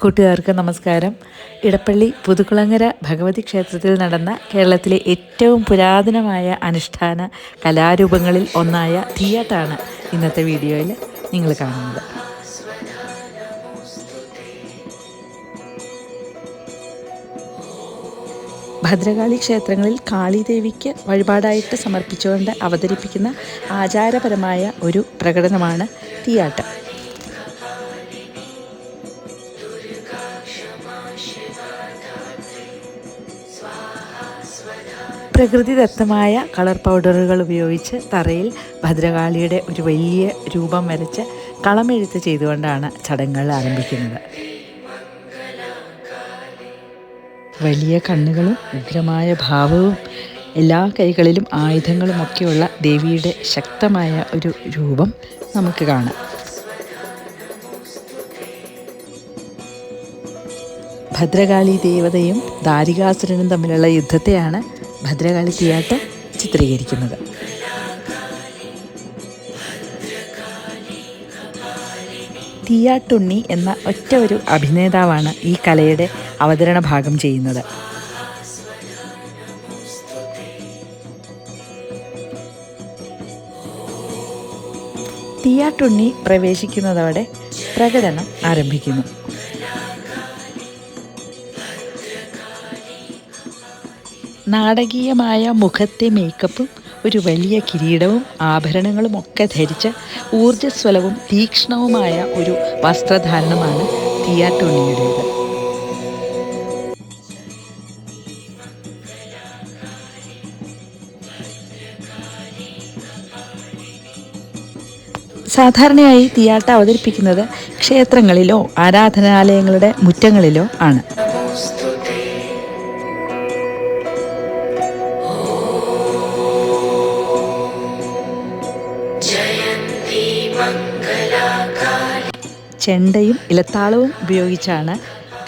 കൂട്ടുകാർക്ക് നമസ്കാരം. ഇടപ്പള്ളി പുതുക്കുളങ്ങര ഭഗവതി ക്ഷേത്രത്തിൽ നടന്ന കേരളത്തിലെ ഏറ്റവും പുരാതനമായ അനുഷ്ഠാന കലാരൂപങ്ങളിൽ ഒന്നായ തിയേറ്റാണ് ഇന്നത്തെ വീഡിയോയിൽ നിങ്ങൾ കാണുന്നത്. ഭദ്രകാളി ക്ഷേത്രങ്ങളിൽ കാളിദേവിക്ക് വഴിപാടായിട്ട് സമർപ്പിച്ചുകൊണ്ട് അവതരിപ്പിക്കുന്ന ആചാരപരമായ ഒരു പ്രകടനമാണ് തീയാട്ടം പ്രകൃതിദത്തമായ കളർ പൗഡറുകൾ ഉപയോഗിച്ച് തറയിൽ ഭദ്രകാളിയുടെ ഒരു വലിയ രൂപം വരച്ച് കളമെഴുത്ത് ചെയ്തുകൊണ്ടാണ് ചടങ്ങുകൾ ആരംഭിക്കുന്നത്. വലിയ കണ്ണുകളും ഉഗ്രമായ ഭാവവും എല്ലാ കൈകളിലും ആയുധങ്ങളുമൊക്കെയുള്ള ദേവിയുടെ ശക്തമായ ഒരു രൂപം നമുക്ക് കാണാം. ഭദ്രകാളി ദേവതയും ദാരികാസുരനും തമ്മിലുള്ള യുദ്ധത്തെയാണ് ഭദ്രകാളി തീയാട്ട് ചിത്രീകരിക്കുന്നത്. തീയാട്ടുണ്ണി എന്ന ഒറ്റ ഒരു അഭിനേതാവാണ് ഈ കലയുടെ അവതരണ ഭാഗം ചെയ്യുന്നത്. തീയാട്ടുണ്ണി പ്രവേശിക്കുന്നതോടെ പ്രകടനം ആരംഭിക്കുന്നു. നാടകീയമായ മുഖത്തെ മേക്കപ്പും ഒരു വലിയ കിരീടവും ആഭരണങ്ങളും ഒക്കെ ധരിച്ച ഊർജസ്വലവും തീക്ഷ്ണവുമായ ഒരു വസ്ത്രധാരണമാണ് തിയാട്ടോണിയുടേത് സാധാരണയായി തിയാട്ട അവതരിപ്പിക്കുന്നത് ക്ഷേത്രങ്ങളിലോ ആരാധനാലയങ്ങളുടെ മുറ്റങ്ങളിലോ ആണ്. ചെണ്ടയും ഇലത്താളവും ഉപയോഗിച്ചാണ്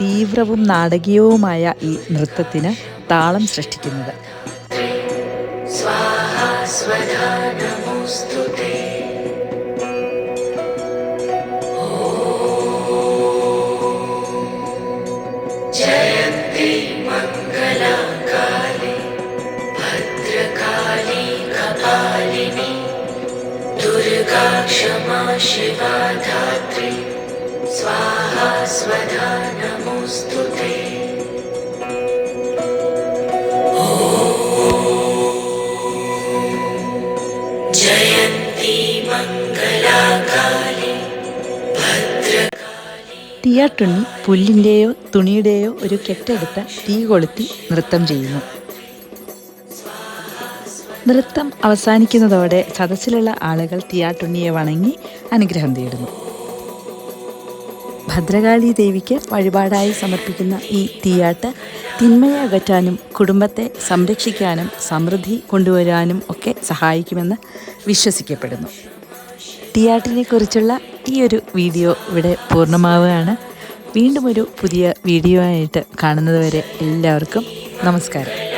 തീവ്രവും നാടകീയവുമായ ഈ നൃത്തത്തിന് താളം സൃഷ്ടിക്കുന്നത്. ജയന്തി മംഗളകാലി ദുർഗാ ക്ഷമാ ശിവാ ധാത്രി स्वाहा स्वधा नमोऽस्तु ते जयन्ती मङ्गलाकाली തീയാട്ടുണ്ണി പുല്ലിൻ്റെയോ തുണിയുടെയോ ഒരു കെട്ടെടുത്ത് തീ കൊളുത്തി നൃത്തം ചെയ്യുന്നു നൃത്തം അവസാനിക്കുന്നതോടെ സദസ്സിലുള്ള ആളുകൾ തീയാട്ടുണ്ണിയെ വണങ്ങി അനുഗ്രഹം തേടുന്നു. ഭദ്രകാളി ദേവിക്ക് വഴിപാടായി സമർപ്പിക്കുന്ന ഈ തീയാട്ട് തിന്മയെ അകറ്റാനും കുടുംബത്തെ സംരക്ഷിക്കാനും സമൃദ്ധി കൊണ്ടുവരാനും ഒക്കെ സഹായിക്കുമെന്ന് വിശ്വസിക്കപ്പെടുന്നു. തീയാട്ടിനെ കുറിച്ചുള്ള ഈ ഒരു വീഡിയോ ഇവിടെ പൂർണമാവുകയാണ്. വീണ്ടും ഒരു പുതിയ വീഡിയോ ആയിട്ട് കാണുന്നതുവരെ എല്ലാവർക്കും നമസ്കാരം.